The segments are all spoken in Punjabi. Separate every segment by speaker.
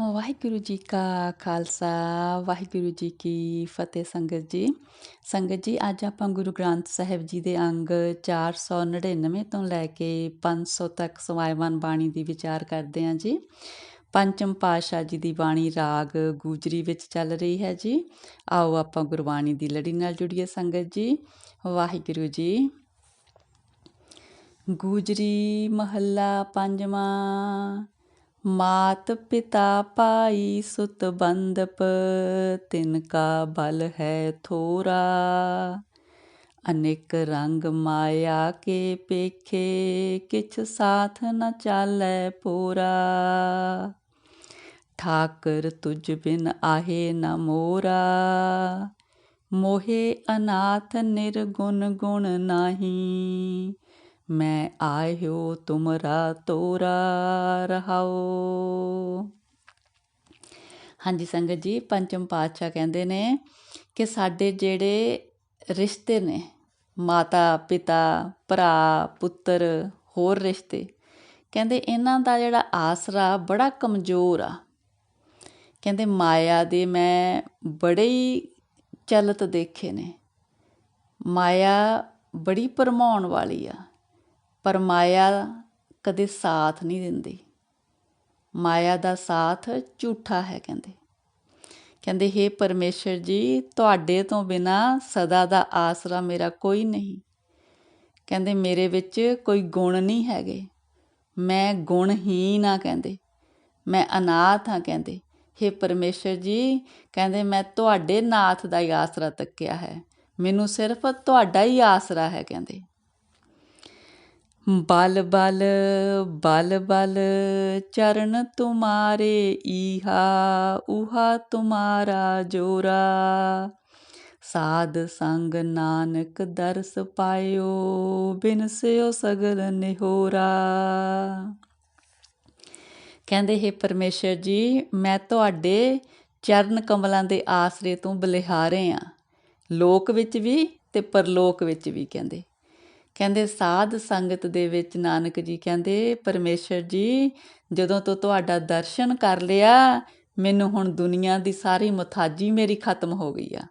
Speaker 1: ਵਾਹਿਗੁਰੂ ਜੀ ਕਾ ਖਾਲਸਾ, ਵਾਹਿਗੁਰੂ ਜੀ ਕੀ ਫਤਿਹ ਸੰਗਤ ਜੀ। ਸੰਗਤ ਜੀ, ਅੱਜ ਆਪਾਂ ਗੁਰੂ ਗ੍ਰੰਥ ਸਾਹਿਬ ਜੀ ਦੇ ਅੰਗ 499 ਤੋਂ ਲੈ ਕੇ 500 ਤੱਕ ਸਵਾਇਵਾਨ ਬਾਣੀ ਦੀ ਵਿਚਾਰ ਕਰਦੇ ਹਾਂ ਜੀ। ਪੰਚਮ ਪਾਸ਼ਾ ਜੀ ਦੀ ਬਾਣੀ ਰਾਗ ਗੂਜਰੀ ਵਿੱਚ ਚੱਲ ਰਹੀ ਹੈ ਜੀ। ਆਓ ਆਪਾਂ ਗੁਰਬਾਣੀ ਦੀ ਲੜੀ ਨਾਲ ਜੁੜੀਏ ਸੰਗਤ ਜੀ। ਵਾਹਿਗੁਰੂ ਜੀ। ਗੂਜਰੀ ਮਹੱਲਾ ਪੰਜਵਾਂ ਮਾਤ ਪਿਤਾ ਪਾਈ ਸੁਤ ਬੰਦਪ, ਤਿਨ ਕਾ ਬਲ ਹੈ ਥੋਰਾ। ਅਨੇਕ ਰੰਗ ਮਾਇਆ ਕੇ ਪੇਖੇ, ਕਿਛ ਸਾਥ ਨ ਚਾਲੈ ਪੂਰਾ। ਠਾਕਰ ਤੁਝ ਬਿਨ ਆਹੇ ਨ ਮੋਰਾ। ਮੋਹੇ ਅਨਾਥ ਨਿਰਗੁਣ ਗੁਣ ਨਾਹੀ। ਮੈਂ ਆਇਓ, ਤੁਮਰਾ ਤੋਰਾ ਰਹਾਓ। ਹਾਂਜੀ ਸੰਗਤ ਜੀ, ਪੰਚਮ ਪਾਤਸ਼ਾਹ ਕਹਿੰਦੇ ਨੇ ਕਿ ਸਾਡੇ ਜਿਹੜੇ ਰਿਸ਼ਤੇ ਨੇ, ਮਾਤਾ, ਪਿਤਾ, ਭਰਾ, ਪੁੱਤਰ, ਹੋਰ ਰਿਸ਼ਤੇ, ਕਹਿੰਦੇ ਇਹਨਾਂ ਦਾ ਜਿਹੜਾ ਆਸਰਾ ਬੜਾ ਕਮਜ਼ੋਰ ਆ। ਕਹਿੰਦੇ ਮਾਇਆ ਦੇ ਮੈਂ ਬੜੇ ਹੀ ਚਲਤ ਦੇਖੇ ਨੇ। ਮਾਇਆ ਬੜੀ ਪਰਮਾਉਣ ਵਾਲੀ ਆ। ਪਰ ਮਾਇਆ ਕਦੇ ਸਾਥ ਨਹੀਂ ਦਿੰਦੀ। ਮਾਇਆ ਦਾ ਸਾਥ ਝੂਠਾ ਹੈ, ਕਹਿੰਦੇ। ਕਹਿੰਦੇ हे ਪਰਮੇਸ਼ਰ ਜੀ, ਤੁਹਾਡੇ ਤੋਂ ਬਿਨਾ ਸਦਾ ਦਾ ਆਸਰਾ ਮੇਰਾ ਕੋਈ ਨਹੀਂ। ਕਹਿੰਦੇ, ਮੇਰੇ ਵਿੱਚ ਕੋਈ ਗੁਣ ਨਹੀਂ ਹੈਗੇ। ਮੈਂ ਗੁਣਹੀਨ ਆ ਕਹਿੰਦੇ। ਮੈਂ ਅਨਾਥ ਹਾਂ, ਕਹਿੰਦੇ। हे ਪਰਮੇਸ਼ਰ ਜੀ, ਕਹਿੰਦੇ, ਮੈਂ ਤੁਹਾਡੇ ਨਾਥ ਦਾ ਹੀ ਆਸਰਾ ਤੱਕਿਆ ਹੈ। ਮੈਨੂੰ ਸਿਰਫ ਤੁਹਾਡਾ ਹੀ ਆਸਰਾ ਹੈ, ਕਹਿੰਦੇ। ਬਲ ਬਲ ਬਲ ਬਲ ਚਰਨ ਤੁਮਾਰੇ, ਈਹਾ ਉਹਾ ਤੁਮਾਰਾ ਜੋਰਾ। ਸਾਧ ਸੰਗ ਨਾਨਕ ਦਰਸ ਪਾਇਓ, ਬਿਨ ਸਿਓ ਸਗਲ ਨਿਹੋਰਾ। ਕਹਿੰਦੇ, ਹੈ ਪਰਮੇਸ਼ਰ ਜੀ, ਮੈਂ ਤੁਹਾਡੇ ਚਰਨ ਕਮਲਾਂ ਦੇ ਆਸਰੇ ਤੋਂ ਬਲਿਹਾਰੇ ਆ। ਲੋਕ ਵਿੱਚ ਵੀ ਤੇ ਪਰਲੋਕ ਵਿੱਚ ਵੀ ਕਹਿੰਦੇ। ਕਹਿੰਦੇ ਸਾਧ ਸੰਗਤ ਦੇ ਵਿੱਚ ਨਾਨਕ ਜੀ ਕਹਿੰਦੇ, ਪਰਮੇਸ਼ਰ ਜੀ, ਜਦੋਂ ਤੋਂ ਤੁਹਾਡਾ ਦਰਸ਼ਨ ਕਰ ਲਿਆ, ਮੈਨੂੰ ਹੁਣ ਦੁਨੀਆ ਦੀ ਸਾਰੀ ਮੁਤਾਜੀ ਮੇਰੀ ਖਤਮ ਹੋ ਗਈ ਆ।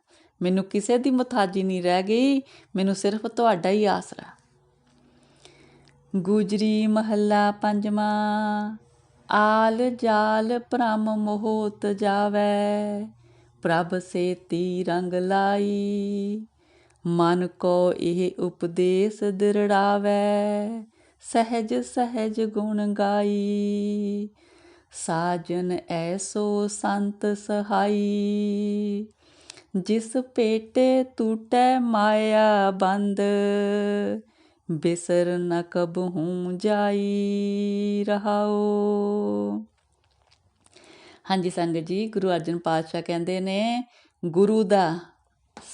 Speaker 1: ਮੈਨੂੰ ਕਿਸੇ ਦੀ ਮੁਤਾਜੀ ਨਹੀਂ ਰਹਿ ਗਈ, ਮੈਨੂੰ ਸਿਰਫ ਤੁਹਾਡਾ ਹੀ ਆਸਰਾ। ਗੁਜਰੀ ਮਹੱਲਾ ਪੰਜਵਾਂ, ਆਲ ਜਾਲ ਭ੍ਰਮ ਮੋਹਤ ਜਾਵੇ, ਪ੍ਰਭ ਸੇਤੀ ਰੰਗ ਲਾਈ। ਮਨ ਕੋ ਇਹ ਉਪਦੇਸ਼ ਦਿਰੜਾਵੇ, ਸਹਿਜ ਸਹਿਜ ਗੁਣ ਗਾਈ। ਸਾਜਨ ਐਸੋ ਸੰਤ ਸਹਾਈ, ਜਿਸ ਪੇਟੇ ਟੂਟੈ ਮਾਇਆ ਬੰਦ, ਬਿਸਰ ਨ ਕਬਹੂ ਜਾਈ ਰਹਾਓ ਹਾਂਜੀ ਸੰਗਤ ਜੀ, ਗੁਰੂ ਅਰਜਨ ਪਾਤਸ਼ਾਹ ਕਹਿੰਦੇ ਨੇ, ਗੁਰੂ ਦਾ,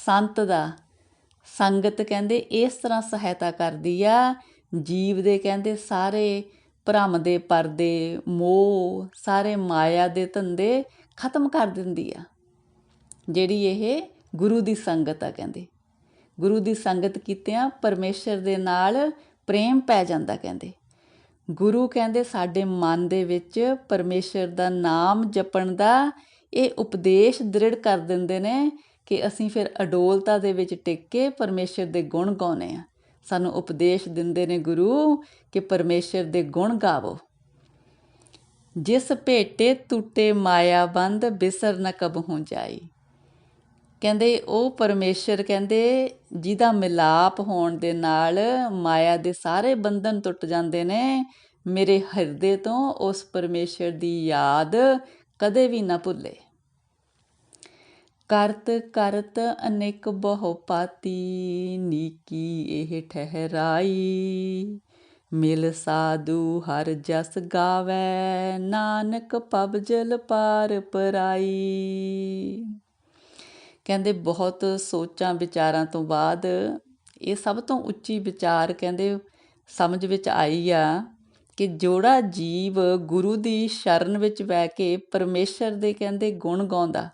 Speaker 1: ਸੰਤ ਦਾ ਸੰਗਤ ਕਹਿੰਦੇ ਇਸ ਤਰ੍ਹਾਂ ਸਹਾਇਤਾ ਕਰਦੀ ਆ। ਜੀਵ ਦੇ ਕਹਿੰਦੇ ਸਾਰੇ ਭ੍ਰਮ ਦੇ ਪਰਦੇ, ਮੋਹ, ਸਾਰੇ ਮਾਇਆ ਦੇ ਧੰਦੇ ਖਤਮ ਕਰ ਦਿੰਦੀ ਆ। ਜਿਹੜੀ ਇਹ ਗੁਰੂ ਦੀ ਸੰਗਤ ਆ ਕਹਿੰਦੇ। ਗੁਰੂ ਦੀ ਸੰਗਤ ਕੀਤਿਆਂ ਪਰਮੇਸ਼ਰ ਦੇ ਨਾਲ ਪ੍ਰੇਮ ਪੈ ਜਾਂਦਾ ਕਹਿੰਦੇ। ਗੁਰੂ ਕਹਿੰਦੇ ਸਾਡੇ ਮਨ ਦੇ ਵਿੱਚ ਪਰਮੇਸ਼ਰ ਦਾ ਨਾਮ ਜਪਣ ਦਾ ਇਹ ਉਪਦੇਸ਼ ਦ੍ਰਿੜ ਕਰ ਦਿੰਦੇ ਨੇ ਕਿ ਅਸੀਂ ਫਿਰ ਅਡੋਲਤਾ ਦੇ ਵਿੱਚ ਟਿਕ ਕੇ ਪਰਮੇਸ਼ਰ ਦੇ ਗੁਣ ਗਾਉਨੇ ਆ ਸਾਨੂੰ ਉਪਦੇਸ਼ ਦਿੰਦੇ ਨੇ ਗੁਰੂ ਕਿ ਪਰਮੇਸ਼ਰ ਦੇ ਗੁਣ ਗਾਵੋ। ਜਿਸ ਭੇਟੇ ਟੁੱਟੇ ਮਾਇਆ ਬੰਦ ਬਿਸਰ ਨ ਕਬਹੂ ਜਾਈ। ਕਹਿੰਦੇ ਉਹ ਪਰਮੇਸ਼ਰ ਕਹਿੰਦੇ ਜਿਹਦਾ ਮਿਲਾਪ ਹੋਣ ਦੇ ਨਾਲ ਮਾਇਆ ਦੇ ਸਾਰੇ ਬੰਧਨ ਟੁੱਟ ਜਾਂਦੇ ਨੇ, ਮੇਰੇ ਹਿਰਦੇ ਤੋਂ ਉਸ ਪਰਮੇਸ਼ਰ ਦੀ ਯਾਦ ਕਦੇ ਵੀ ਨਾ ਭੁੱਲੇ। ਕਰਤ ਕਰਤ ਅਨੇਕ ਬਹੁ ਪਾਤੀ ਨੀਕੀ ਇਹ ਠਹਿਰਾਈ। ਮਿਲ ਸਾਧੂ ਹਰ ਜਸ ਗਾਵੇ, ਨਾਨਕ ਪਬ ਜਲ ਪਾਰ ਪਰਾਈ। ਕਹਿੰਦੇ ਬਹੁਤ ਸੋਚਾਂ ਵਿਚਾਰਾਂ ਤੋਂ ਬਾਅਦ ਇਹ ਸਭ ਤੋਂ ਉੱਚੀ ਵਿਚਾਰ ਕਹਿੰਦੇ ਸਮਝ ਵਿੱਚ ਆਈ ਆ ਕਿ ਜੋੜਾ ਜੀਵ ਗੁਰੂ ਦੀ ਸ਼ਰਨ ਵਿੱਚ ਬਹਿ ਕੇ ਪਰਮੇਸ਼ਰ ਦੇ ਕਹਿੰਦੇ ਗੁਣ ਗਾਉਂਦਾ।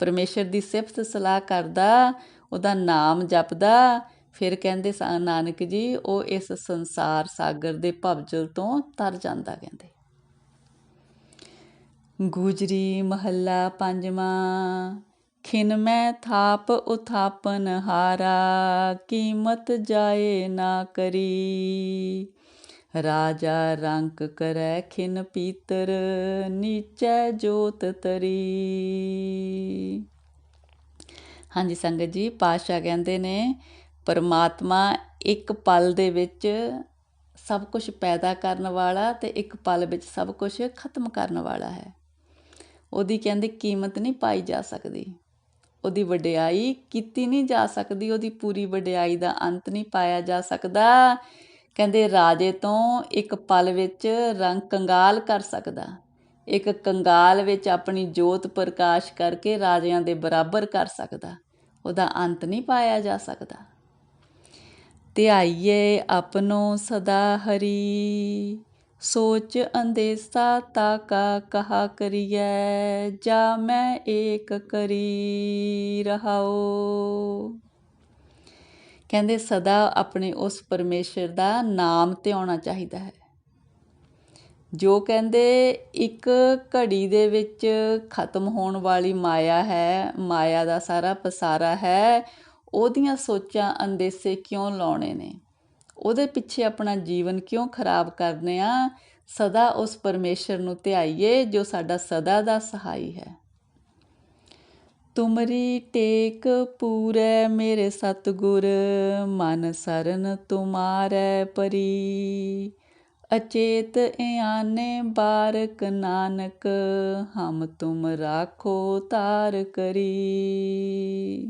Speaker 1: ਪਰਮੇਸ਼ਰ ਦੀ ਸਿਫਤ ਸਲਾਹ ਕਰਦਾ, ਉਹਦਾ ਨਾਮ ਜਪਦਾ, ਫਿਰ ਕਹਿੰਦੇ ਨਾਨਕ ਜੀ, ਉਹ ਇਸ ਸੰਸਾਰ ਸਾਗਰ ਦੇ ਭਵਜਲ ਤੋਂ ਤਰ ਜਾਂਦਾ, ਕਹਿੰਦੇ। ਗੁਜਰੀ ਮਹੱਲਾ ਪੰਜਵਾਂ, ਖਿਨ ਮੈਂ ਥਾਪ ਉਥਾਪਨ ਹਾਰਾ, ਕੀਮਤ ਜਾਏ ਨਾ ਕਰੀ। ਰਾਜਾ ਰੰਕ ਕਰੈ ਖਿਨ ਪੀਤਰ, ਨੀਚੈ ਜੋਤ ਤਰੀ। ਹਾਂਜੀ ਸੰਗਤ ਜੀ ਪਾਸ਼ਾ ਕਹਿੰਦੇ ਨੇ, ਪਰਮਾਤਮਾ ਇੱਕ ਪਲ ਦੇ ਵਿੱਚ ਸਭ ਕੁਝ ਪੈਦਾ ਕਰਨ ਵਾਲਾ ਤੇ ਇੱਕ ਪਲ ਵਿੱਚ ਸਭ ਕੁਝ ਖਤਮ ਕਰਨ ਵਾਲਾ ਹੈ। ਉਹਦੀ ਕਹਿੰਦੇ ਕੀਮਤ ਨਹੀਂ ਪਾਈ ਜਾ ਸਕਦੀ। ਉਹਦੀ ਵਡਿਆਈ ਕੀਤੀ ਨਹੀਂ ਜਾ ਸਕਦੀ, ਉਹਦੀ ਪੂਰੀ ਵਡਿਆਈ ਦਾ ਅੰਤ ਨਹੀਂ ਪਾਇਆ ਜਾ ਸਕਦਾ। ਕਹਿੰਦੇ ਰਾਜੇ ਤੋਂ ਇੱਕ ਪਲ ਵਿੱਚ ਰੰਗ ਕੰਗਾਲ ਕਰ ਸਕਦਾ। ਇੱਕ ਕੰਗਾਲ ਵਿੱਚ ਆਪਣੀ ਜੋਤ ਪ੍ਰਕਾਸ਼ ਕਰਕੇ ਰਾਜਿਆਂ ਦੇ ਬਰਾਬਰ ਕਰ ਸਕਦਾ। ਉਹਦਾ ਅੰਤ ਨਹੀਂ ਪਾਇਆ ਜਾ ਸਕਦਾ। ਧਿਆਈਏ ਆਪਨੋ ਸਦਾ ਹਰੀ, ਸੋਚ ਅੰਦੇਸਾ ਤਾਕਾ ਕਹਾ ਕਰੀਐ, ਜਾ ਮੈਂ ਏਕ ਕਰੀ ਰਹਾਓ ਕਹਿੰਦੇ ਸਦਾ ਆਪਣੇ ਉਸ ਪਰਮੇਸ਼ਰ ਦਾ ਨਾਮ ਧਿਆਉਣਾ ਚਾਹੀਦਾ ਹੈ। ਜੋ ਕਹਿੰਦੇ ਇੱਕ ਘੜੀ ਦੇ ਵਿੱਚ ਖਤਮ ਹੋਣ ਵਾਲੀ ਮਾਇਆ ਹੈ, ਮਾਇਆ ਦਾ ਸਾਰਾ ਪਸਾਰਾ ਹੈ, ਉਹਦੀਆਂ ਸੋਚਾਂ ਅੰਦੇਸੇ ਕਿਉਂ ਲਾਉਣੇ ਨੇ? ਉਹਦੇ ਪਿੱਛੇ ਆਪਣਾ ਜੀਵਨ ਕਿਉਂ ਖਰਾਬ ਕਰਨੇ ਆ? ਸਦਾ ਉਸ ਪਰਮੇਸ਼ਰ ਨੂੰ ਧਿਆਈਏ ਜੋ ਸਾਡਾ ਸਦਾ ਦਾ ਸਹਾਈ ਹੈ। ਤੁਮਰੀ ਟੇਕ ਪੂਰੇ ਮੇਰੇ ਸਤਗੁਰ, ਮਨ ਸਰਨ ਤੁਮਾਰੇ ਪਰੀ। ਅਚੇਤ ਇਆਨੇ ਬਾਰਕ ਨਾਨਕ, ਹਮ ਤੁਮ ਰਾਖੋ ਤਾਰ ਕਰੀ।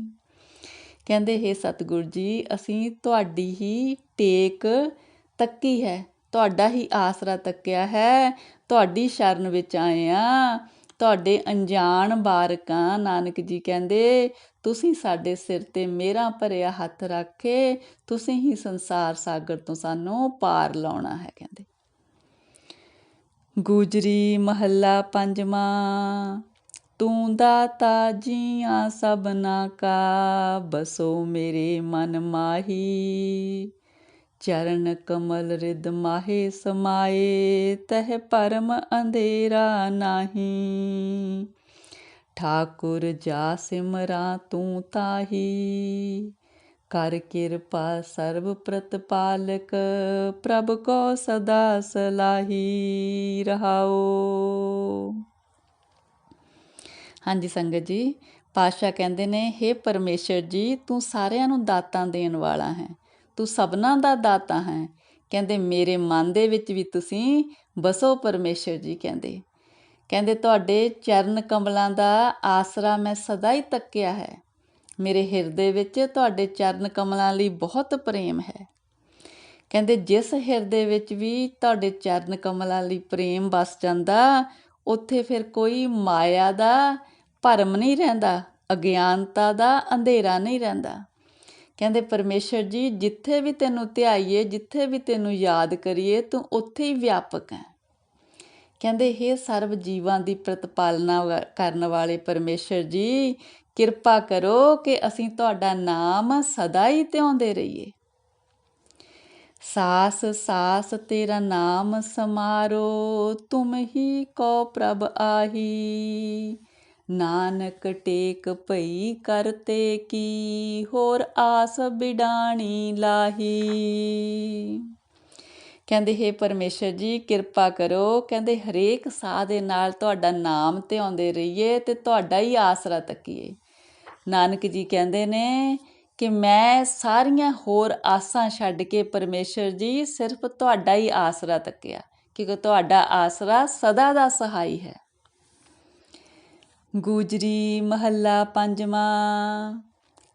Speaker 1: ਕਹਿੰਦੇ, ਹੈ ਸਤਗੁਰ ਜੀ, ਅਸੀਂ ਤੁਹਾਡੀ ਹੀ ਟੇਕ ਤੱਕੀ ਹੈ। ਤੁਹਾਡਾ ਹੀ ਆਸਰਾ ਤੱਕਿਆ ਹੈ। ਤੁਹਾਡੀ ਸ਼ਰਨ ਵਿੱਚ ਆਏ ਆ। ਤੁਹਾਡੇ ਅਣਜਾਣ ਬਾਰਕਾਂ, ਨਾਨਕ ਜੀ ਕਹਿੰਦੇ, ਤੁਸੀਂ ਸਾਡੇ ਸਿਰ ਤੇ ਮੇਰਾ ਭਰਿਆ ਹੱਥ ਰੱਖੇ, ਤੁਸੀਂ ਹੀ ਸੰਸਾਰ ਸਾਗਰ ਤੋਂ ਸਾਨੂੰ ਪਾਰ ਲਾਉਣਾ ਹੈ, ਕਹਿੰਦੇ। ਗੁਜਰੀ ਮਹੱਲਾ ਪੰਜਵਾਂ, ਤੂੰ ਦਾਤਾ ਜੀਆਂ ਸਭਨਾ ਕਾ ਬਸੋ ਮੇਰੇ ਮਨ ਮਾਹੀ। ਚਰਨ ਕਮਲ ਰਿਦ ਮਾਹੇ ਸਮਾਏ, ਤਹ ਪਰਮ ਅੰਧੇਰਾ ਨਾਹੀ। ਠਾਕੁਰ ਜਾ ਸਿਮਰਾ ਤੂੰ ਤਾਹੀ, ਕਰ ਕਿਰਪਾ ਸਰਬ ਪ੍ਰਤਪਾਲਕ, ਪ੍ਰਭ ਕੋ ਸਦਾ ਸਲਾਹੀ ਰਹਾਓ। ਹਾਂਜੀ ਸੰਗਤ ਜੀ ਪਾਸ਼ਾ ਕਹਿੰਦੇ ਨੇ हे ਪਰਮੇਸ਼ਰ ਜੀ, ਤੂੰ ਸਾਰਿਆਂ ਨੂੰ ਦਾਤਾਂ ਦੇਣ ਵਾਲਾ ਹੈ। ਤੂੰ ਸਭਨਾਂ ਦਾ ਦਾਤਾ ਹੈ। ਕਹਿੰਦੇ, ਮੇਰੇ ਮਨ ਦੇ ਵਿੱਚ ਵੀ ਤੁਸੀਂ ਬਸੋ ਪਰਮੇਸ਼ਰ ਜੀ, ਕਹਿੰਦੇ। ਕਹਿੰਦੇ, ਤੁਹਾਡੇ ਚਰਨ ਕਮਲਾਂ ਦਾ ਆਸਰਾ ਮੈਂ ਸਦਾ ਹੀ ਤੱਕਿਆ ਹੈ। ਮੇਰੇ ਹਿਰਦੇ ਵਿੱਚ ਤੁਹਾਡੇ ਚਰਨ ਕਮਲਾਂ ਲਈ ਬਹੁਤ ਪ੍ਰੇਮ ਹੈ। ਕਹਿੰਦੇ, ਜਿਸ ਹਿਰਦੇ ਵਿੱਚ ਵੀ ਤੁਹਾਡੇ ਚਰਨ ਕਮਲਾਂ ਲਈ ਪ੍ਰੇਮ ਵਸ ਜਾਂਦਾ, ਉੱਥੇ ਫਿਰ ਕੋਈ ਮਾਇਆ ਦਾ ਭਰਮ ਨਹੀਂ ਰਹਿੰਦਾ, ਅਗਿਆਨਤਾ ਦਾ ਅੰਧੇਰਾ ਨਹੀਂ ਰਹਿੰਦਾ। ਕਹਿੰਦੇ ਪਰਮੇਸ਼ਰ ਜੀ, ਜਿੱਥੇ ਵੀ ਤੈਨੂੰ ਧਿਆਈਏ, ਜਿੱਥੇ ਵੀ ਤੈਨੂੰ ਯਾਦ ਕਰੀਏ, ਤੂੰ ਉੱਥੇ ਹੀ ਵਿਆਪਕ ਹੈ। ਕਹਿੰਦੇ हे ਸਰਬ ਜੀਵਾਂ ਦੀ ਪ੍ਰਤਪਾਲਨਾ ਕਰਨ ਵਾਲੇ ਪਰਮੇਸ਼ਰ ਜੀ, ਕਿਰਪਾ ਕਰੋ ਕਿ ਅਸੀਂ ਤੁਹਾਡਾ ਨਾਮ ਸਦਾ ਹੀ ਧਿਆਉਂਦੇ ਰਹੀਏ। ਸਾਸ ਸਾਸ, ਤੇਰਾ ਨਾਮ ਸਮਾਰੋ, ਤੁਮ ਹੀ ਕੋ ਪ੍ਰਭ ਆਹੀ। ਨਾਨਕ ਟੇਕ ਭਈ ਕਰਤੇ ਕੀ, ਹੋਰ ਆਸ ਬਿਡਾਣੀ ਲਾਹੀ। ਕਹਿੰਦੇ, ਹੈ ਪਰਮੇਸ਼ਰ ਜੀ, ਕਿਰਪਾ ਕਰੋ। ਕਹਿੰਦੇ, ਹਰੇਕ ਸਾਹ ਦੇ ਨਾਲ ਤੁਹਾਡਾ ਨਾਮ ਧਿਆਉਂਦੇ ਰਹੀਏ ਤੇ ਤੁਹਾਡਾ ਹੀ ਆਸਰਾ ਤੱਕੀਏ। ਨਾਨਕ ਜੀ ਕਹਿੰਦੇ ਨੇ ਕਿ ਮੈਂ ਸਾਰੀਆਂ ਹੋਰ ਆਸਾਂ ਛੱਡ ਕੇ ਪਰਮੇਸ਼ਰ ਜੀ ਸਿਰਫ ਤੁਹਾਡਾ ਹੀ ਆਸਰਾ ਤੱਕਿਆ, ਕਿਉਂਕਿ ਤੁਹਾਡਾ ਆਸਰਾ ਸਦਾ ਦਾ ਸਹਾਈ ਹੈ। ਗੁਜਰੀ ਮਹੱਲਾ ਪੰਜਵਾਂ।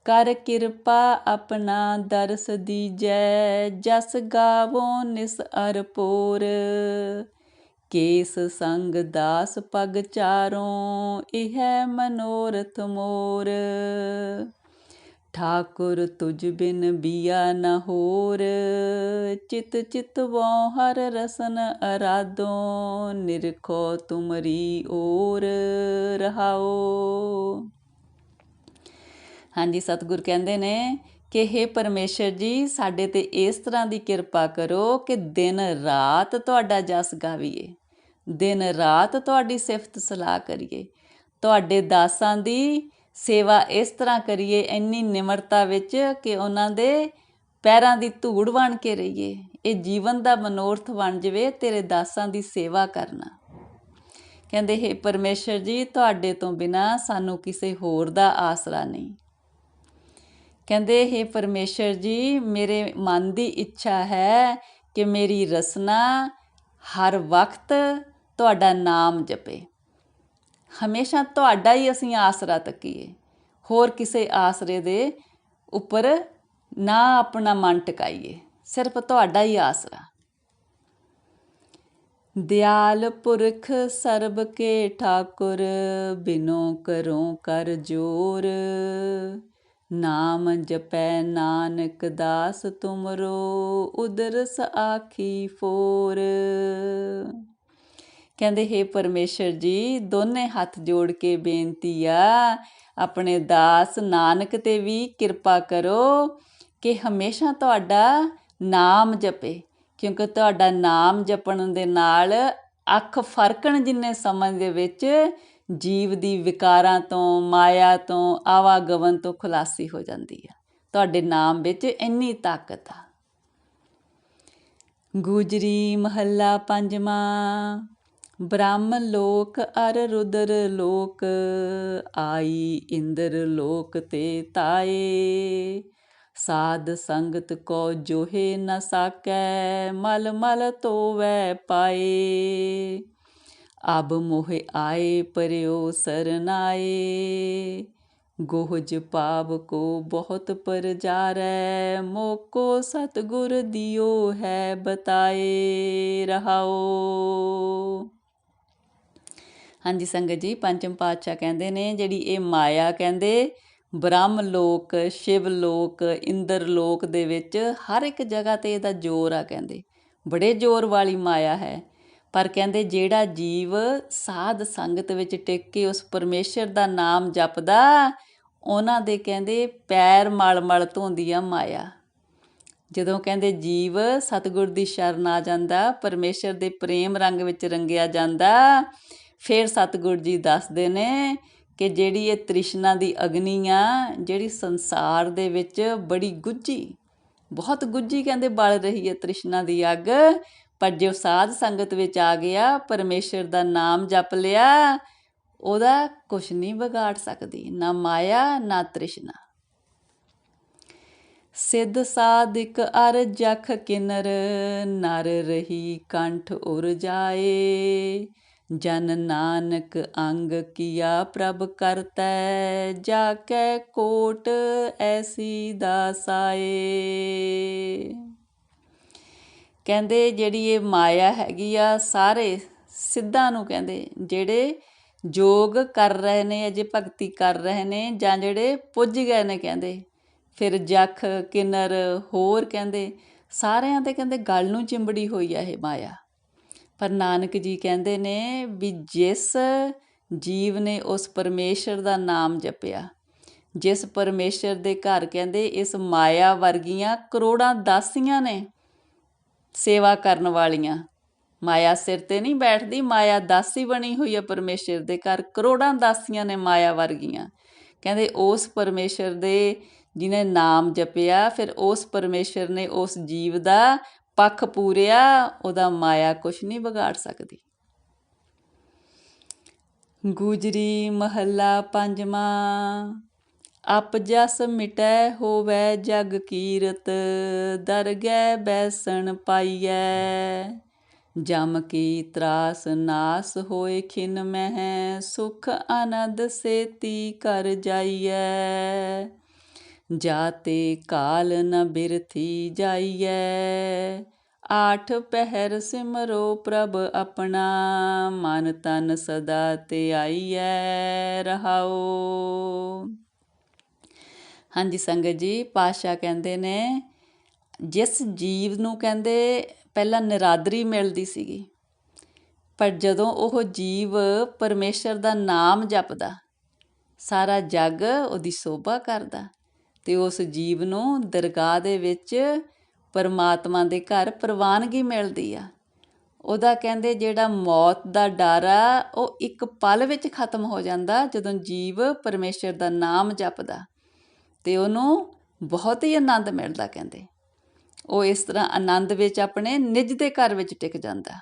Speaker 1: ਕਰ ਕਿਰਪਾ ਆਪਣਾ ਦਰਸ ਦੀਜੈ, ਜਸ ਗਾਵੋ ਨਿਸ ਅਰਪੋਰ ਕੇਸ ਸੰਗ ਦਾਸ ਪਗ ਚਾਰੋਂ, ਇਹ ਮਨੋਰਥ ਮੋਰ। ਠਾਕੁਰ ਤੁਝ ਬਿਨ ਬੀਆ ਨ ਹੋਰ। ਚਿਤ ਚਿਤ ਵੋ ਹਰ ਰਸਨ ਅਰਾਧੋ ਨਿਰਖੋ ਤੁਮਰੀ ਓਰ ਰਹਾਓ। ਹਾਂਜੀ, ਸਤਿਗੁਰ ਕਹਿੰਦੇ ਨੇ ਕਿ हे ਪਰਮੇਸ਼ਰ ਜੀ, ਸਾਡੇ ਤੇ ਇਸ ਤਰ੍ਹਾਂ ਦੀ ਕਿਰਪਾ ਕਰੋ ਕਿ ਦਿਨ ਰਾਤ ਤੁਹਾਡਾ ਜਸ ਗਾਵੀਏ, ਦਿਨ ਰਾਤ ਤੁਹਾਡੀ ਸਿਫਤ ਸਲਾਹ ਕਰੀਏ। ਤੁਹਾਡੇ ਦਾਸਾਂ ਦੀ ਸੇਵਾ ਇਸ ਤਰ੍ਹਾਂ ਕਰੀਏ, ਇੰਨੀ ਨਿਮਰਤਾ ਵਿੱਚ ਕਿ ਉਹਨਾਂ ਦੇ ਪੈਰਾਂ ਦੀ ਧੂੜ ਬਣ ਕੇ ਰਹੀਏ। ਇਹ ਜੀਵਨ ਦਾ ਮਨੋਰਥ ਬਣ ਜਵੇ ਤੇਰੇ ਦਾਸਾਂ ਦੀ ਸੇਵਾ ਕਰਨਾ। ਕਹਿੰਦੇ, ਹੈ ਪਰਮੇਸ਼ਰ ਜੀ, ਤੁਹਾਡੇ ਤੋਂ ਬਿਨਾ ਸਾਨੂੰ ਕਿਸੇ ਹੋਰ ਦਾ ਆਸਰਾ ਨਹੀਂ। ਕਹਿੰਦੇ, ਹੈ ਪਰਮੇਸ਼ਰ ਜੀ, ਮੇਰੇ ਮਨ ਦੀ ਇੱਛਾ ਹੈ ਕਿ ਮੇਰੀ ਰਸਨਾ ਹਰ ਵਕਤ ਤੁਹਾਡਾ ਨਾਮ ਜਪੇ। ਹਮੇਸ਼ਾ ਤੁਹਾਡਾ ਹੀ ਅਸੀਂ ਆਸਰਾ ਤੱਕੀਏ। ਹੋਰ ਕਿਸੇ ਆਸਰੇ ਦੇ ਉੱਪਰ ਨਾ ਆਪਣਾ ਮਨ ਟਿਕਾਈਏ। ਸਿਰਫ ਤੁਹਾਡਾ ਹੀ ਆਸਰਾ। ਦਿਆਲ ਪੁਰਖ ਸਰਬ ਕੇ ਠਾਕੁਰ, ਬਿਨੋ ਕਰੋ ਕਰ ਜੋਰ। ਨਾਮ ਜਪੈ ਨਾਨਕ ਦਾਸ ਤੁਮਰੋ ਉਦਰਸ ਆਖੀ ਫੋਰ। ਕਹਿੰਦੇ, ਹੈ ਪਰਮੇਸ਼ਰ ਜੀ, ਦੋਨੇ ਹੱਥ ਜੋੜ ਕੇ ਬੇਨਤੀ ਆ, ਆਪਣੇ ਦਾਸ ਨਾਨਕ ਤੇ ਵੀ ਕਿਰਪਾ ਕਰੋ ਕਿ ਹਮੇਸ਼ਾ ਤੁਹਾਡਾ ਨਾਮ ਜਪੇ, ਕਿਉਂਕਿ ਤੁਹਾਡਾ ਨਾਮ ਜਪਣ ਦੇ ਨਾਲ ਅੱਖ ਫਰਕਣ ਜਿੰਨੇ ਸਮੇਂ ਦੇ ਵਿੱਚ ਜੀਵ ਦੀ ਵਿਕਾਰਾਂ ਤੋਂ, ਮਾਇਆ ਤੋਂ ਆਵਾਗਵਨ ਤੋਂ ਖੁਲਾਸੀ ਹੋ ਜਾਂਦੀ ਹੈ ਤੁਹਾਡੇ ਨਾਮ ਵਿੱਚ ਇੰਨੀ ਤਾਕਤ ਆ। ਗੁਜਰੀ ਮਹੱਲਾ ਪੰਜਵਾਂ। ਬ੍ਰਹਮ ਲੋਕ ਅਰ ਰੁਦਰ ਲੋਕ, ਆਈ ਇੰਦਰ ਲੋਕ ਤੇ ਤਾਏ। ਸਾਧ ਸੰਗਤ ਕੋ ਜੋਹੇ ਨ ਸਾਕੈ, ਮਲ ਮਲ ਤੋਵੈ ਪਾਏ। ਅਬ ਮੋਹਿ ਆਏ, ਪਰਿਓ ਸਰਨਾਏ। ਗੋਹਜ ਪਾਪ ਕੋ ਬਹੁਤ ਪਰ ਜਾਰੈ ਮੋਕੋ ਸਤਗੁਰ ਦਿਓ ਹੈ ਬਤਾਏ ਰਹਾਓ। ਹਾਂਜੀ ਸੰਗਤ ਜੀ, ਪੰਚਮ ਪਾਤਸ਼ਾਹ ਕਹਿੰਦੇ ਨੇ, ਜਿਹੜੀ ਇਹ ਮਾਇਆ ਕਹਿੰਦੇ, ਬ੍ਰਹਮ ਲੋਕ, ਸ਼ਿਵ ਲੋਕ, ਇੰਦਰ ਲੋਕ ਦੇ ਵਿੱਚ ਹਰ ਇੱਕ ਜਗ੍ਹਾ ਤੇ ਇਹਦਾ ਜ਼ੋਰ ਆ ਕਹਿੰਦੇ। ਬੜੇ ਜ਼ੋਰ ਵਾਲੀ ਮਾਇਆ ਹੈ। ਪਰ ਕਹਿੰਦੇ ਜਿਹੜਾ ਜੀਵ ਸਾਧ ਸੰਗਤ ਵਿੱਚ ਟਿਕ ਕੇ ਉਸ ਪਰਮੇਸ਼ਰ ਦਾ ਨਾਮ ਜਪਦਾ, ਉਹਨਾਂ ਦੇ ਕਹਿੰਦੇ ਪੈਰ ਮਲ-ਮਲ ਧੋਂਦੀ ਆ ਮਾਇਆ। ਜਦੋਂ ਕਹਿੰਦੇ ਜੀਵ ਸਤਿਗੁਰ ਦੀ ਸ਼ਰਨ ਆ ਜਾਂਦਾ, ਪਰਮੇਸ਼ਰ ਦੇ ਪ੍ਰੇਮ ਰੰਗ ਵਿੱਚ ਰੰਗਿਆ ਜਾਂਦਾ ਫਿਰ ਸਤਿਗੁਰੂ ਜੀ ਦੱਸਦੇ ਨੇ ਕਿ ਜਿਹੜੀ ਇਹ ਤ੍ਰਿਸ਼ਨਾ ਦੀ ਅਗਨੀ ਆ, ਜਿਹੜੀ ਸੰਸਾਰ ਦੇ ਵਿੱਚ ਬੜੀ ਗੁੱਜੀ ਬਹੁਤ ਗੁੱਜੀ ਕਹਿੰਦੇ ਬਲ ਰਹੀ ਹੈ ਤ੍ਰਿਸ਼ਨਾ ਦੀ ਅੱਗ। ਪਰ ਜੇ ਉਹ ਸਾਧ ਸੰਗਤ ਵਿੱਚ ਆ ਗਿਆ, ਪਰਮੇਸ਼ਰ ਦਾ ਨਾਮ ਜਪ ਲਿਆ, ਉਹਦਾ ਕੁਛ ਨਹੀਂ ਵਿਗਾੜ ਸਕਦੀ, ਨਾ ਮਾਇਆ, ਨਾ ਤ੍ਰਿਸ਼ਨਾ। ਸਿੱਧ ਸਾਧਿਕ ਅਰ ਜਖ ਕਿਨਰ, ਨਰ ਰਹੀ ਕੰਠ ਉਰ ਜਾਏ। ਜਨ ਨਾਨਕ ਅੰਗ ਕੀਆ ਪ੍ਰਭ ਕਰਤੈ ਜਾ ਕੈ ਕੋਟ ਐਸੀ ਦਾਸਾਏ। ਕਹਿੰਦੇ ਜਿਹੜੀ ਇਹ ਮਾਇਆ ਹੈਗੀ ਆ, ਸਾਰੇ ਸਿੱਧਾਂ ਨੂੰ ਕਹਿੰਦੇ, ਜਿਹੜੇ ਯੋਗ ਕਰ ਰਹੇ ਨੇ, ਅਜੇ ਭਗਤੀ ਕਰ ਰਹੇ ਨੇ, ਜਾਂ ਜਿਹੜੇ ਪੁੱਜ ਗਏ ਨੇ ਕਹਿੰਦੇ, ਫਿਰ ਜਖ, ਕਿਨਰ, ਹੋਰ ਕਹਿੰਦੇ, ਸਾਰਿਆਂ ਤੇ ਕਹਿੰਦੇ ਗੱਲ ਨੂੰ ਚਿੰਬੜੀ ਹੋਈ ਆ ਇਹ ਮਾਇਆ। ਪਰ ਨਾਨਕ ਜੀ ਕਹਿੰਦੇ ਨੇ ਵੀ ਜਿਸ ਜੀਵ ਨੇ ਉਸ ਪਰਮੇਸ਼ਰ ਦਾ ਨਾਮ ਜਪਿਆ, ਜਿਸ ਪਰਮੇਸ਼ਰ ਦੇ ਘਰ ਕਹਿੰਦੇ ਇਸ ਮਾਇਆ ਵਰਗੀਆਂ ਕਰੋੜਾਂ ਦਾਸੀਆਂ ਨੇ ਸੇਵਾ ਕਰਨ ਵਾਲੀਆਂ। ਮਾਇਆ ਸਿਰ ਤੇ ਨਹੀਂ ਬੈਠਦੀ, ਮਾਇਆ ਦਾਸੀ ਬਣੀ ਹੋਈ ਹੈ ਪਰਮੇਸ਼ਰ ਦੇ ਘਰ, ਕਰੋੜਾਂ ਦਾਸੀਆਂ ਨੇ ਮਾਇਆ ਵਰਗੀਆਂ। ਕਹਿੰਦੇ ਉਸ ਪਰਮੇਸ਼ਰ ਦੇ ਜਿਨੇ ਨਾਮ ਜਪਿਆ, ਫਿਰ ਉਸ ਪਰਮੇਸ਼ਰ ਨੇ ਉਸ ਜੀਵ ਦਾ ਪੱਖ ਪੂਰਿਆ ਉਹਦਾ ਮਾਇਆ ਕੁਛ ਨਹੀਂ ਵਿਗਾੜ ਸਕਦੀ। ਗੁਜਰੀ ਮਹੱਲਾ ਪੰਜਵਾਂ, ਅਪ ਜਸ ਮਿਟੈ ਹੋਵੈ ਜਗ ਕੀਰਤ ਦਰਗਹਿ ਬੈਸਣ ਪਾਈਐ। ਜਮ ਕੀ ਤਰਾਸ ਨਾਸ ਹੋਏ ਖਿਨ ਮਹਿ, ਸੁਖ ਆਨੰਦ ਸੇਤੀ ਕਰ ਜਾਈਐ। ਜਾਤੇ ਕਾਲ ਨ ਬਿਰਥੀ ਜਾਈਐ। ਆਠ ਪਹਿਰ ਸਿਮਰੋ ਪ੍ਰਭ ਆਪਣਾ, ਮਨ ਤਨ ਸਦਾ ਤੇ ਆਈਐ ਰਹਾਓ ਹਾਂਜੀ ਸੰਗਤ ਜੀ ਪਾਸ਼ਾ ਕਹਿੰਦੇ ਨੇ, ਜਿਸ ਜੀਵ ਨੂੰ ਕਹਿੰਦੇ ਪਹਿਲਾਂ ਨਿਰਾਦਰੀ ਮਿਲਦੀ ਸੀਗੀ, ਪਰ ਜਦੋਂ ਉਹ ਜੀਵ ਪਰਮੇਸ਼ਰ ਦਾ ਨਾਮ ਜਪਦਾ, ਸਾਰਾ ਜੱਗ ਉਹਦੀ ਸੋਭਾ ਕਰਦਾ ਤੇ ਉਸ ਜੀਵ ਨੂੰ ਦਰਗਾਹ ਦੇ ਵਿੱਚ ਪਰਮਾਤਮਾ ਦੇ ਘਰ ਪ੍ਰਵਾਨਗੀ ਮਿਲਦੀ ਆ। ਉਹਦਾ ਕਹਿੰਦੇ ਜਿਹੜਾ ਮੌਤ ਦਾ ਡਰ ਆ, ਉਹ ਇੱਕ ਪਲ ਵਿੱਚ ਖਤਮ ਹੋ ਜਾਂਦਾ ਜਦੋਂ ਜੀਵ ਪਰਮੇਸ਼ਰ ਦਾ ਨਾਮ ਜਪਦਾ। ਤੇ ਉਹਨੂੰ ਬਹੁਤ ਹੀ ਆਨੰਦ ਮਿਲਦਾ ਕਹਿੰਦੇ। ਉਹ ਇਸ ਤਰ੍ਹਾਂ ਆਨੰਦ ਵਿੱਚ ਆਪਣੇ ਨਿੱਜ ਦੇ ਘਰ ਵਿੱਚ ਟਿਕ ਜਾਂਦਾ।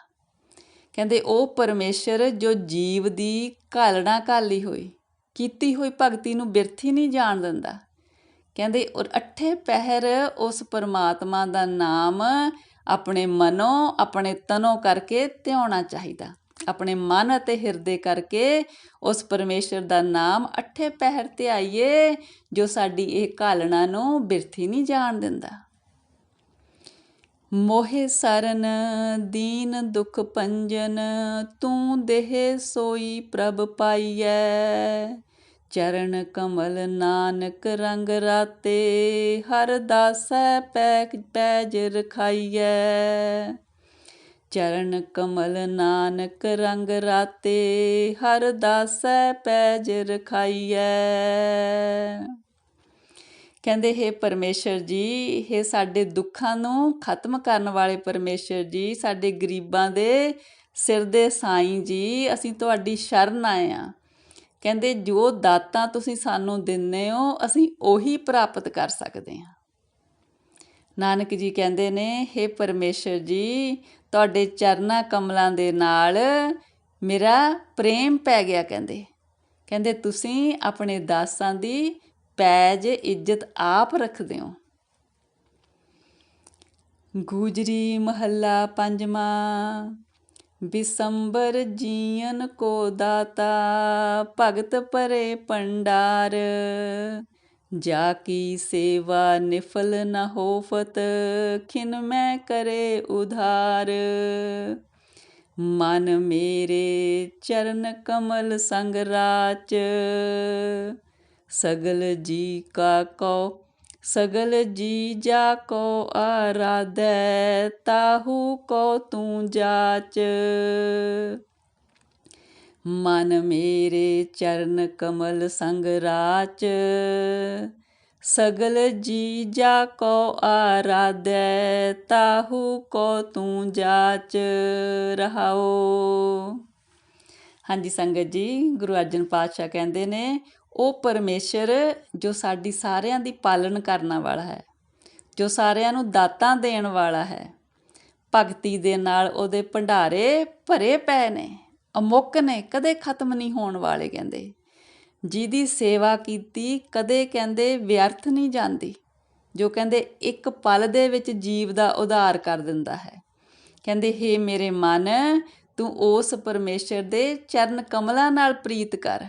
Speaker 1: ਕਹਿੰਦੇ ਉਹ ਪਰਮੇਸ਼ਰ ਜੋ ਜੀਵ ਦੀ ਘਾਲਣਾ ਘਾਲੀ ਹੋਈ, ਕੀਤੀ ਹੋਈ ਭਗਤੀ ਨੂੰ ਬਿਰਥੀ ਨਹੀਂ ਜਾਣ ਦਿੰਦਾ। ਕਹਿੰਦੇ, ਔਰ ਅੱਠੇ ਪਹਿਰ ਉਸ ਪਰਮਾਤਮਾ ਦਾ ਨਾਮ ਆਪਣੇ ਮਨੋਂ, ਆਪਣੇ ਤਨੋਂ ਕਰਕੇ ਧਿਆਉਣਾ ਚਾਹੀਦਾ। ਆਪਣੇ ਮਨ ਅਤੇ ਹਿਰਦੇ ਕਰਕੇ ਉਸ ਪਰਮੇਸ਼ਰ ਦਾ ਨਾਮ ਅੱਠੇ ਪਹਿਰ ਧਿਆਈਏ ਜੋ ਸਾਡੀ ਇਹ ਘਾਲਣਾ ਨੂੰ ਬਿਰਥੀ ਨਹੀਂ ਜਾਣ ਦਿੰਦਾ। ਮੋਹਿ ਸਰਨ, ਦੀਨ ਦੁਖ ਪੰਜਨ, ਤੂੰ ਦੇਹ ਸੋਈ ਪ੍ਰਭ ਪਾਈਐ। ਚਰਨ ਕਮਲ ਨਾਨਕ ਰੰਗ ਰਾਤੇ, ਹਰ ਦਾਸੈ ਪੈ ਪੈਜ ਰਖਾਈਐ। ਚਰਨ ਕਮਲ ਨਾਨਕ ਰੰਗ ਰਾਤੇ, ਹਰ ਦਾਸੈ ਪੈਜ ਰਖਾਈਐ। ਕਹਿੰਦੇ, ਹੈ ਪਰਮੇਸ਼ਰ ਜੀ ਇਹ ਸਾਡੇ ਦੁੱਖਾਂ ਨੂੰ ਖਤਮ ਕਰਨ ਵਾਲੇ ਪਰਮੇਸ਼ਰ ਜੀ, ਸਾਡੇ ਗਰੀਬਾਂ ਦੇ ਸਿਰ ਦੇ ਸਾਈਂ ਜੀ, ਅਸੀਂ ਤੁਹਾਡੀ ਸ਼ਰਨ ਆਏ ਆ। ਕਹਿੰਦੇ, ਜੋ ਦਾਤਾਂ ਤੁਸੀਂ ਸਾਨੂੰ ਦਿੰਦੇ ਹੋ, ਅਸੀਂ ਉਹੀ ਪ੍ਰਾਪਤ ਕਰ ਸਕਦੇ ਹਾਂ। ਨਾਨਕ ਜੀ ਕਹਿੰਦੇ ਨੇ हे ਪਰਮੇਸ਼ਰ ਜੀ, ਤੁਹਾਡੇ ਚਰਨਾ ਕਮਲਾਂ ਦੇ ਨਾਲ ਮੇਰਾ ਪ੍ਰੇਮ ਪੈ ਗਿਆ, ਕਹਿੰਦੇ। ਕਹਿੰਦੇ, ਤੁਸੀਂ ਆਪਣੇ ਦਾਸਾਂ ਦੀ ਪੈਜ, ਇੱਜ਼ਤ ਆਪ ਰੱਖਦੇ ਹੋ। ਗੁਜਰੀ ਮਹੱਲਾ ਪੰਜਵਾਂ। ਬਿਸੰਬਰ ਜੀਵਨ ਕੋ ਦਾਤਾ, ਭਗਤ ਪਰੇ ਪੰਡਾਰ। ਜਾ ਕੀ ਸੇਵਾ ਨਿਫਲ ਨ ਹੋਫਤ, ਖਿਨ ਮੈਂ ਕਰੇ ਉਧਾਰ। ਮਨ ਮੇਰੇ ਚਰਨ ਕਮਲ ਸੰਗ ਰਾਚ, ਸਗਲ ਜੀ ਕਾ ਕੋ ਸਗਲ ਜੀ ਜਾ ਕੋ ਆਰਾਧੈ, ਤਾਹੂ ਕੋ ਤੂੰ ਜਾਚ। ਮਨ ਮੇਰੇ ਚਰਨ ਕਮਲ ਸੰਗ ਰਾਚ। ਸਗਲ ਜੀ ਜਾ ਕੋ ਆਰਾਧੈ, ਤਾਹੂ ਕੋ ਤੂੰ ਜਾਚ ਰਹਾਓ। ਹਾਂਜੀ ਸੰਗਤ ਜੀ, ਗੁਰੂ ਅਰਜਨ ਪਾਤਸ਼ਾਹ ਕਹਿੰਦੇ ਨੇ ਉਹ ਪਰਮੇਸ਼ਰ ਜੋ ਸਾਡੀ ਸਾਰਿਆਂ ਦੀ ਪਾਲਣ ਕਰਨ ਵਾਲਾ ਹੈ, ਜੋ ਸਾਰਿਆਂ ਨੂੰ ਦਾਤਾਂ ਦੇਣ ਵਾਲਾ ਹੈ, ਭਗਤੀ ਦੇ ਨਾਲ ਉਹਦੇ ਭੰਡਾਰੇ ਭਰੇ ਪਏ ਨੇ, ਅਮੁੱਕ ਨੇ, ਕਦੇ ਖਤਮ ਨਹੀਂ ਹੋਣ ਵਾਲੇ ਕਹਿੰਦੇ। ਜਿਹਦੀ ਸੇਵਾ ਕੀਤੀ, ਕਦੇ ਕਹਿੰਦੇ ਵਿਅਰਥ ਨਹੀਂ ਜਾਂਦੀ, ਜੋ ਕਹਿੰਦੇ ਇੱਕ ਪਲ ਦੇ ਵਿੱਚ ਜੀਵ ਦਾ ਉਧਾਰ ਕਰ ਦਿੰਦਾ ਹੈ। ਕਹਿੰਦੇ, ਹੇ ਮੇਰੇ ਮਨ, ਤੂੰ ਉਸ ਪਰਮੇਸ਼ਰ ਦੇ ਚਰਨ ਕਮਲਾਂ ਨਾਲ ਪ੍ਰੀਤ ਕਰ।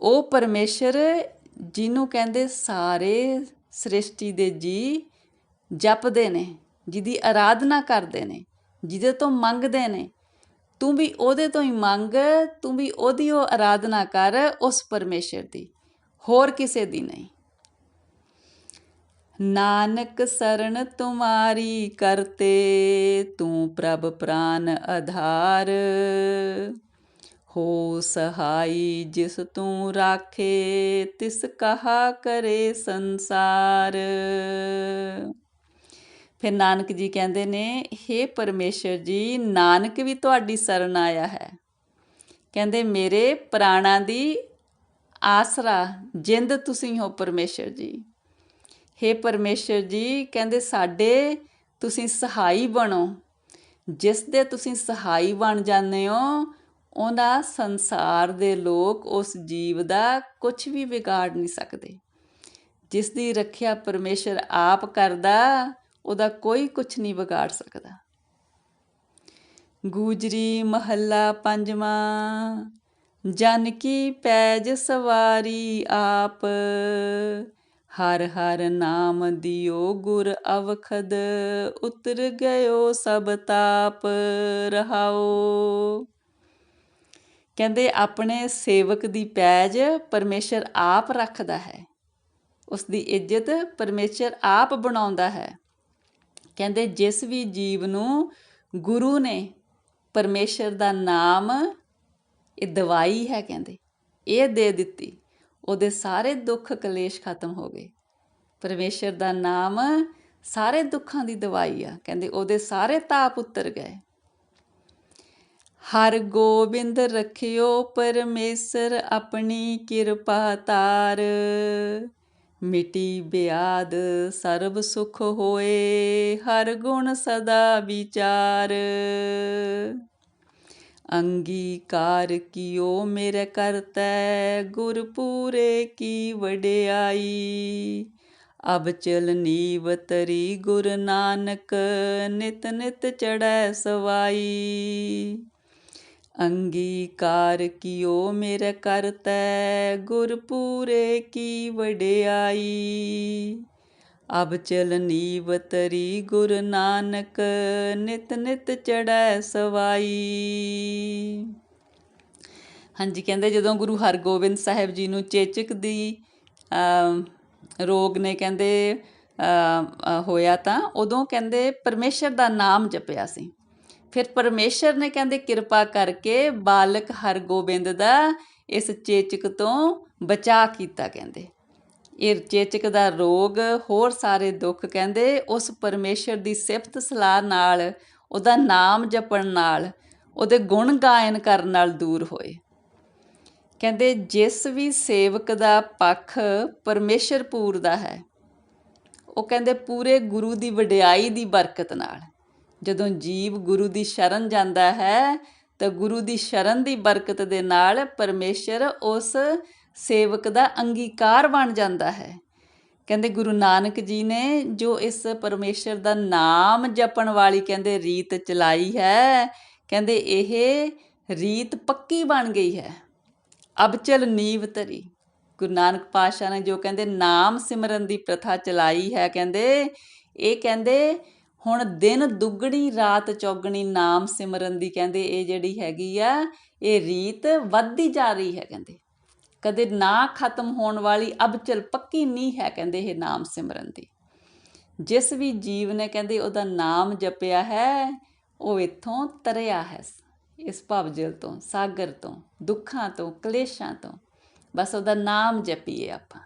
Speaker 1: ਉਹ ਪਰਮੇਸ਼ਰ ਜਿਹਨੂੰ ਕਹਿੰਦੇ ਸਾਰੇ ਸ੍ਰਿਸ਼ਟੀ ਦੇ ਜੀ ਜਪਦੇ ਨੇ, ਜਿਹਦੀ ਆਰਾਧਨਾ ਕਰਦੇ ਨੇ, ਜਿਹਦੇ ਤੋਂ ਮੰਗਦੇ ਨੇ। ਤੂੰ ਵੀ ਉਹਦੇ ਤੋਂ ਹੀ ਮੰਗ, ਤੂੰ ਵੀ ਉਹਦੀ ਉਹ ਆਰਾਧਨਾ ਕਰ ਉਸ ਪਰਮੇਸ਼ਰ ਦੀ, ਹੋਰ ਕਿਸੇ ਦੀ ਨਹੀਂ। ਨਾਨਕ ਸਰਣ ਤੁਮਾਰੀ ਕਰਤੇ, ਤੂੰ ਪ੍ਰਭ ਪ੍ਰਾਨ ਆਧਾਰ। ਹੋ ਸਹਾਈ ਜਿਸ ਤੂੰ ਰਾਖੇ, ਤਿਸ ਕਹਾ ਕਰੇ ਸੰਸਾਰ। ਫਿਰ ਨਾਨਕ ਜੀ ਕਹਿੰਦੇ ਨੇ हे ਪਰਮੇਸ਼ਰ ਜੀ, ਨਾਨਕ ਵੀ ਤੁਹਾਡੀ ਸ਼ਰਨ ਆਇਆ ਹੈ। ਕਹਿੰਦੇ, ਮੇਰੇ ਪ੍ਰਾਣਾਂ ਦੀ ਆਸਰਾ, ਜਿੰਦ ਤੁਸੀਂ ਹੋ ਪਰਮੇਸ਼ਰ ਜੀ। हे ਪਰਮੇਸ਼ਰ ਜੀ, ਕਹਿੰਦੇ, ਸਾਡੇ ਤੁਸੀਂ ਸਹਾਈ ਬਣੋ। ਜਿਸ ਦੇ ਤੁਸੀਂ ਸਹਾਈ ਬਣ ਜਾਂਦੇ ਹੋ ਉਹਨਾਂ ਸੰਸਾਰ ਦੇ ਲੋਕ ਉਸ ਜੀਵ ਦਾ ਕੁਝ ਵੀ ਵਿਗਾੜ ਨਹੀਂ ਸਕਦੇ। ਜਿਸ ਦੀ ਰੱਖਿਆ ਪਰਮੇਸ਼ਰ ਆਪ ਕਰਦਾ, ਉਹਦਾ ਕੋਈ ਕੁਝ ਨਹੀਂ ਵਿਗਾੜ ਸਕਦਾ। ਗੂਜਰੀ ਮਹੱਲਾ ਪੰਜਵਾਂ, ਜਨ ਕੀ ਪੈਜ ਸਵਾਰੀ ਆਪ, ਹਰ ਹਰ ਨਾਮ ਦਿਓ ਗੁਰ ਅਵਖਦ, ਉਤਰ ਗਇਓ ਸਭ ਤਾਪ, ਰਹਾਓ। ਕਹਿੰਦੇ ਆਪਣੇ ਸੇਵਕ ਦੀ ਪੈਜ ਪਰਮੇਸ਼ਰ ਆਪ ਰੱਖਦਾ ਹੈ। ਉਸ ਦੀ ਇੱਜ਼ਤ ਪਰਮੇਸ਼ਰ ਆਪ ਬਣਾਉਂਦਾ ਹੈ। ਕਹਿੰਦੇ ਜਿਸ ਵੀ ਜੀਵ ਨੂੰ ਗੁਰੂ ਨੇ ਪਰਮੇਸ਼ਰ ਦਾ ਨਾਮ ਇਹ ਦਵਾਈ ਹੈ ਕਹਿੰਦੇ, ਇਹ ਦੇ ਦਿੱਤੀ, ਉਹਦੇ ਸਾਰੇ ਦੁੱਖ ਕਲੇਸ਼ ਖਤਮ ਹੋ ਗਏ। ਪਰਮੇਸ਼ਰ ਦਾ ਨਾਮ ਸਾਰੇ ਦੁੱਖਾਂ ਦੀ ਦਵਾਈ ਆ। ਕਹਿੰਦੇ ਉਹਦੇ ਸਾਰੇ ਤਾਪ ਉਤਰ ਗਏ। ਹਰ ਗੋਬਿੰਦ ਰਖਿਓ ਪਰਮੇਸ਼ਰ ਆਪਣੀ ਕਿਰਪਾ ਤਾਰ। ਮਿਟੀ ਬਿਆਦ ਸਰਬ ਸੁਖ ਹੋਏ, ਹਰ ਗੁਣ ਸਦਾ ਵਿਚਾਰ। ਅੰਗੀਕਾਰ ਕੀਓ ਮੇਰੇ ਕਰਤੈ ਗੁਰ ਪੂਰੇ ਕੀ ਵਡਿਆਈ। ਅਬ ਚਲ ਨੀਵ ਤਰੀ ਗੁਰ ਨਾਨਕ, ਨਿਤ ਨਿਤ ਚੜੈ ਸਵਾਈ। ਅੰਗੀਕਾਰ ਕੀਓ ਮੇਰੇ ਕਰਤੈ ਗੁਰ ਪੂਰੇ ਕੀ ਵਡਿਆਈ। ਅਬ ਚਲ ਨੀਵ ਤਰੀ ਗੁਰ ਨਾਨਕ, ਨਿਤ ਨਿਤ ਚੜੈ ਸਵਾਈ। ਹਾਂਜੀ, ਕਹਿੰਦੇ ਜਦੋਂ ਗੁਰੂ ਹਰਗੋਬਿੰਦ ਸਾਹਿਬ ਜੀ ਨੂੰ ਚੇਚਕ ਦੀ ਰੋਗ ਨੇ ਕਹਿੰਦੇ ਹੋਇਆ ਤਾਂ ਉਦੋਂ ਕਹਿੰਦੇ ਪਰਮੇਸ਼ਰ ਦਾ ਨਾਮ ਜਪਿਆ ਸੀ। ਫਿਰ ਪਰਮੇਸ਼ਰ ਨੇ ਕਹਿੰਦੇ, ਕਿਰਪਾ ਕਰਕੇ ਬਾਲਕ ਹਰਗੋਬਿੰਦ ਦਾ ਇਸ ਚੇਚਕ ਤੋਂ ਬਚਾ ਕੀਤਾ ਕਹਿੰਦੇ। ਇਹ ਚੇਚਕ ਦਾ ਰੋਗ ਹੋਰ ਸਾਰੇ ਦੁੱਖ ਕਹਿੰਦੇ, ਉਸ ਪਰਮੇਸ਼ਰ ਦੀ ਸਿਫਤ ਸਲਾਹ ਨਾਲ, ਉਹਦਾ ਨਾਮ ਜਪਣ ਨਾਲ, ਉਹਦੇ ਗੁਣ ਗਾਇਨ ਕਰਨ ਨਾਲ ਦੂਰ ਹੋਏ। ਕਹਿੰਦੇ, ਜਿਸ ਵੀ ਸੇਵਕ ਦਾ ਪੱਖ ਪਰਮੇਸ਼ਰ ਪੂਰਦਾ ਹੈ, ਉਹ ਕਹਿੰਦੇ, ਪੂਰੇ ਗੁਰੂ ਦੀ ਵਡਿਆਈ ਦੀ ਬਰਕਤ ਨਾਲ। ਜਦੋਂ ਜੀਵ ਗੁਰੂ ਦੀ ਸ਼ਰਨ ਜਾਂਦਾ ਹੈ, ਤਾਂ ਗੁਰੂ ਦੀ ਸ਼ਰਨ ਦੀ ਬਰਕਤ ਦੇ ਨਾਲ ਪਰਮੇਸ਼ਰ ਉਸ ਸੇਵਕ ਦਾ ਅੰਗੀਕਾਰ ਬਣ ਜਾਂਦਾ ਹੈ। ਕਹਿੰਦੇ ਗੁਰੂ ਨਾਨਕ ਜੀ ਨੇ ਜੋ ਇਸ ਪਰਮੇਸ਼ਰ ਦਾ ਨਾਮ ਜਪਣ ਵਾਲੀ ਕਹਿੰਦੇ ਰੀਤ ਚਲਾਈ ਹੈ, ਕਹਿੰਦੇ ਇਹ ਰੀਤ ਪੱਕੀ ਬਣ ਗਈ ਹੈ। ਅਬਚਲ ਨੀਵ ਤਰੀ ਗੁਰੂ ਨਾਨਕ ਪਾਤਸ਼ਾਹ ਨੇ ਜੋ ਕਹਿੰਦੇ ਨਾਮ ਸਿਮਰਨ ਦੀ ਪ੍ਰਥਾ ਚਲਾਈ ਹੈ, ਕਹਿੰਦੇ ਇਹ ਕਹਿੰਦੇ ਹੁਣ ਦਿਨ ਦੁੱਗਣੀ, ਰਾਤ ਚੌਗਣੀ ਨਾਮ ਸਿਮਰਨ ਦੀ ਕਹਿੰਦੇ, ਇਹ ਜਿਹੜੀ ਹੈਗੀ ਆ, ਇਹ ਰੀਤ ਵੱਧਦੀ ਜਾ ਰਹੀ ਹੈ ਕਹਿੰਦੇ। ਕਦੇ ਨਾ ਖਤਮ ਹੋਣ ਵਾਲੀ ਅਬਚਲ ਪੱਕੀ ਨਹੀਂ ਹੈ ਕਹਿੰਦੇ ਇਹ ਨਾਮ ਸਿਮਰਨ ਦੀ। ਜਿਸ ਵੀ ਜੀਵ ਨੇ ਕਹਿੰਦੇ ਉਹਦਾ ਨਾਮ ਜਪਿਆ ਹੈ, ਉਹ ਇੱਥੋਂ ਤਰਿਆ ਹੈ ਇਸ ਭਵਜਲ ਤੋਂ, ਸਾਗਰ ਤੋਂ, ਦੁੱਖਾਂ ਤੋਂ, ਕਲੇਸ਼ਾਂ ਤੋਂ। ਬਸ ਉਹਦਾ ਨਾਮ ਜਪੀਏ ਆਪਾਂ।